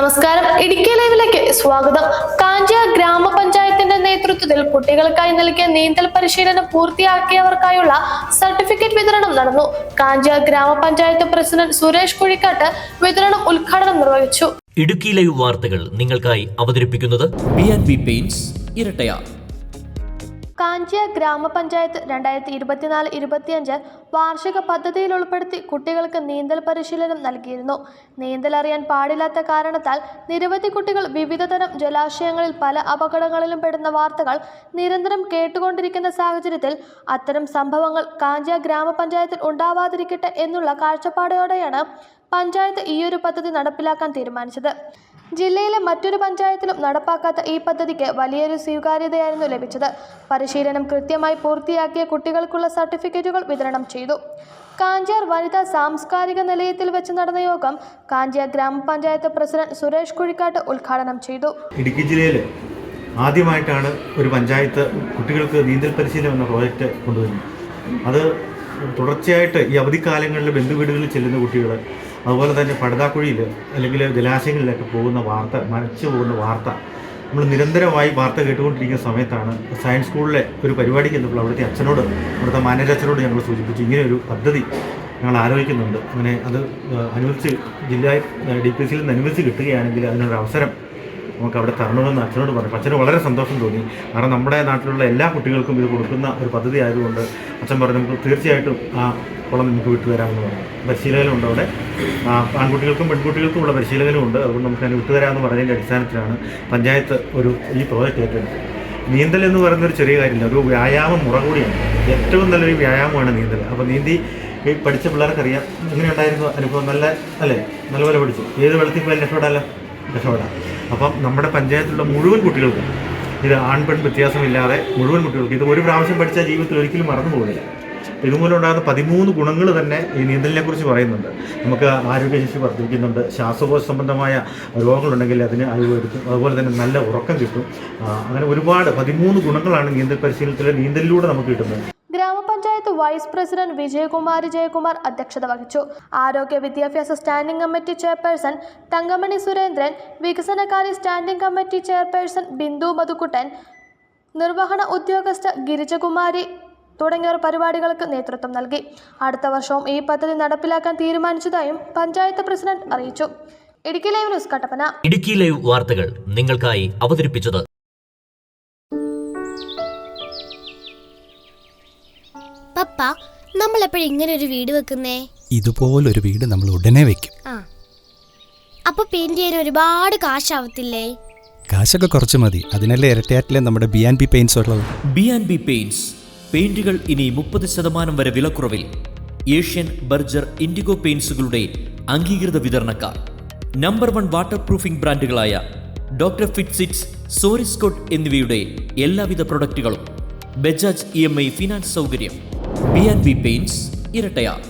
നമസ്കാരം. ഇടുക്കി ലൈവിലേക്ക് സ്വാഗതം. കാഞ്ച ഗ്രാമപഞ്ചായത്തിന്റെ നേതൃത്വത്തിൽ കുട്ടികൾക്കായി നൽകിയ നീന്തൽ പരിശീലനം പൂർത്തിയാക്കിയവർക്കായുള്ള സർട്ടിഫിക്കറ്റ് വിതരണം നടന്നു. കാഞ്ച ഗ്രാമപഞ്ചായത്ത് പ്രസിഡന്റ് സുരേഷ് കുഴിക്കാട്ട് വിതരണം ഉദ്ഘാടനം നിർവഹിച്ചു. ഇടുക്കി ലൈവ് വാർത്തകൾ നിങ്ങൾക്കായി അവതരിപ്പിക്കുന്നത് B and B paints Erattayar. Kanchiya ഗ്രാമപഞ്ചായത്ത് രണ്ടായിരത്തി ഇരുപത്തിനാല് ഇരുപത്തിയഞ്ച് വാർഷിക പദ്ധതിയിൽ ഉൾപ്പെടുത്തി കുട്ടികൾക്ക് നീന്തൽ പരിശീലനം നൽകിയിരുന്നു. നീന്തൽ അറിയാൻ പാടില്ലാത്ത കാരണത്താൽ നിരവധി കുട്ടികൾ വിവിധതരം ജലാശയങ്ങളിൽ പല അപകടങ്ങളിലും പെടുന്ന വാർത്തകൾ നിരന്തരം കേട്ടുകൊണ്ടിരിക്കുന്ന സാഹചര്യത്തിൽ അത്തരം സംഭവങ്ങൾ കാഞ്ചിയ ഗ്രാമപഞ്ചായത്തിൽ ഉണ്ടാവാതിരിക്കട്ടെ എന്നുള്ള കാഴ്ചപ്പാടോടെയാണ് പഞ്ചായത്ത് ഈയൊരു പദ്ധതി നടപ്പിലാക്കാൻ തീരുമാനിച്ചത്. ജില്ലയിലെ മറ്റൊരു പഞ്ചായത്തിലും നടപ്പാക്കാത്ത ഈ പദ്ധതിക്ക് വലിയൊരു സ്വീകാര്യതയായിരുന്നു ലഭിച്ചത്. പരിശീലനം കൃത്യമായി പൂർത്തിയാക്കിയ കുട്ടികൾക്കുള്ള സർട്ടിഫിക്കറ്റുകൾ വിതരണം ചെയ്തു. കാഞ്ചാർ വനിതാ സാംസ്കാരിക നിലയത്തിൽ വെച്ച് നടന്ന യോഗം കാഞ്ചിയാർ ഗ്രാമപഞ്ചായത്ത് പ്രസിഡന്റ് സുരേഷ് കുഴിക്കാട്ട് ഉദ്ഘാടനം ചെയ്തു. ഇടുക്കി ജില്ലയിൽ ആദ്യമായിട്ടാണ് ഒരു പഞ്ചായത്ത് കുട്ടികൾക്ക് നീന്തൽ പരിശീലനം എന്ന പ്രോജക്റ്റ് കൊണ്ടുവരുന്നത്. അത് തുടർച്ചയായിട്ട് ഈ അവധിക്കാലങ്ങളിൽ ബന്ധുവീടുകളിൽ ചെല്ലുന്ന കുട്ടികൾ അതുപോലെ തന്നെ പടുതാക്കുഴിയിൽ അല്ലെങ്കിൽ ജലാശയങ്ങളിലൊക്കെ പോകുന്ന വാർത്ത മരച്ചു പോകുന്ന വാർത്ത നമ്മൾ നിരന്തരമായി വാർത്ത കേട്ടുകൊണ്ടിരിക്കുന്ന സമയത്താണ് സയൻസ് സ്കൂളിലെ ഒരു പരിപാടിക്ക് എന്നപ്പോൾ അവിടുത്തെ അച്ഛനോട് അവിടുത്തെ മാനേജർ അച്ഛനോട് ഞങ്ങൾ സൂചിപ്പിച്ചു. ഇങ്ങനെ ഒരു പദ്ധതി ഞങ്ങൾ ആലോചിക്കുന്നുണ്ട്. അങ്ങനെ അത് അനുവദിച്ച് ജില്ലാ ഡി പി സിയിൽ നിന്ന് അനുവദിച്ച് കിട്ടുകയാണെങ്കിൽ അതിനൊരു അവസരം നമുക്ക് അവിടെ തരണമെന്ന് അച്ഛനോട് പറഞ്ഞു. അച്ഛന് വളരെ സന്തോഷം തോന്നി. കാരണം നമ്മുടെ നാട്ടിലുള്ള എല്ലാ കുട്ടികൾക്കും ഇത് കൊടുക്കുന്ന ഒരു പദ്ധതി ആയതുകൊണ്ട് അച്ഛൻ പറഞ്ഞു നമുക്ക് തീർച്ചയായിട്ടും ആ കുളം നമുക്ക് വിട്ടുതരാമെന്ന് പറഞ്ഞു. പരിശീലകനുണ്ട് അവിടെ. ആൺകുട്ടികൾക്കും പെൺകുട്ടികൾക്കും ഉള്ള പരിശീലകനും ഉണ്ട്. അതുകൊണ്ട് നമുക്ക് അതിന് വിട്ടുതരാമെന്ന് പറഞ്ഞതിന്റെ അടിസ്ഥാനത്തിലാണ് പഞ്ചായത്ത് ഒരു ഈ പ്രോജക്റ്റ് ഏറ്റെടുത്തത്. നീന്തൽ എന്ന് പറയുന്ന ഒരു ചെറിയ കാര്യമില്ല. ഒരു വ്യായാമം മുറ കൂടിയാണ്. ഏറ്റവും നല്ലൊരു വ്യായാമമാണ് നീന്തൽ. അപ്പോൾ നീന്തി ഈ പഠിച്ച പിള്ളേർക്കറിയാം. എങ്ങനെയുണ്ടായിരുന്നു അനുഭവം? നല്ല അല്ലേ? നല്ലപോലെ പഠിച്ചു. ഏത് വെള്ളത്തിൽ പോയാലും രക്ഷപ്പെടാമല്ലോ രക്ഷപ്പെടാം. അപ്പം നമ്മുടെ പഞ്ചായത്തിലുള്ള മുഴുവൻ കുട്ടികൾക്കും ഇത് ആൺ പെൺ വ്യത്യാസമില്ലാതെ മുഴുവൻ കുട്ടികൾക്കും ഇത് ഒരു പ്രാവശ്യം പഠിച്ച ജീവിതത്തിൽ ഒരിക്കലും മറന്നു പോകില്ല. ഇതുമൂലം ഉണ്ടാകുന്ന പതിമൂന്ന് ഗുണങ്ങൾ തന്നെ ഈ നീന്തലിനെ കുറിച്ച് പറയുന്നുണ്ട്. നമുക്ക് ആരോഗ്യശേഷി വർദ്ധിക്കുന്നുണ്ട് ശ്വാസകോശ സംബന്ധമായ രോഗങ്ങളുണ്ടെങ്കിൽ അതിന് കഴിവെടുക്കും അതുപോലെ തന്നെ നല്ല ഉറക്കം കിട്ടും. അങ്ങനെ ഒരുപാട് പതിമൂന്ന് ഗുണങ്ങളാണ് നീന്തൽ പരിശീലനത്തിൽ നീന്തലിലൂടെ നമുക്ക് കിട്ടുന്നത്. ഗ്രാമപഞ്ചായത്ത് വൈസ് പ്രസിഡന്റ് വിജയകുമാർ ജയകുമാർ അധ്യക്ഷത വഹിച്ചു. ആരോഗ്യ വിദ്യാഭ്യാസ standing committee chairperson Thankamani Surendran വികസനകാര്യ standing committee chairperson Bindu Madhukuttan നിർവഹണ ഉദ്യോഗസ്ഥ ഗിരിജകുമാരി തുടങ്ങിയവർ പരിപാടികൾക്ക് നേതൃത്വം നൽകി. അടുത്ത വർഷവും ഈ പദ്ധതി നടപ്പിലാക്കാൻ തീരുമാനിച്ചതായും പഞ്ചായത്ത് പ്രസിഡന്റ് അറിയിച്ചു. Idukki live news Kattappana. Idukki live വാർത്തകൾ നിങ്ങൾക്കായി അവതരിപ്പിച്ചത് പപ്പ നമ്മൾ എപ്പോഴും ഇങ്ങനെ ഒരു വീട് വെക്കുന്നേ? ഇതുപോലൊരു വീട് നമ്മൾ ഉടനെ വെക്കും. ആ. അപ്പൊ പെയിന്റ് ചെയ്യാൻ ഒരുപാട് കാശാവത്തില്ലേ? കാശൊക്കെ കുറച്ച് മതി. അതിനല്ലേ ഇരട്ടയാറ്റിലെ നമ്മുടെ ബി ആൻഡ് ബി പെയിന്റ്സ് ഉള്ളത്? ബി ആൻഡ് ബി പെയിന്റ്സ് പെയിന്റുകൾ ഇനി മുപ്പത് ശതമാനം വരെ വിലക്കുറവിൽ. ഏഷ്യൻ ബർജർ ഇൻഡിഗോ പെയിന്റ്സുകളുടെ അംഗീകൃത വിതരണക്കാർ. നമ്പർ വൺ വാട്ടർ പ്രൂഫിംഗ് ബ്രാൻഡുകളായ ഡോക്ടർ ഫിറ്റ്സിറ്റ്സ് സോറിസ്കോട്ട് എന്നിവയുടെ എല്ലാവിധ പ്രൊഡക്റ്റുകളും Bajaj E M I finance സൗകര്യം. B and B paints Erattayar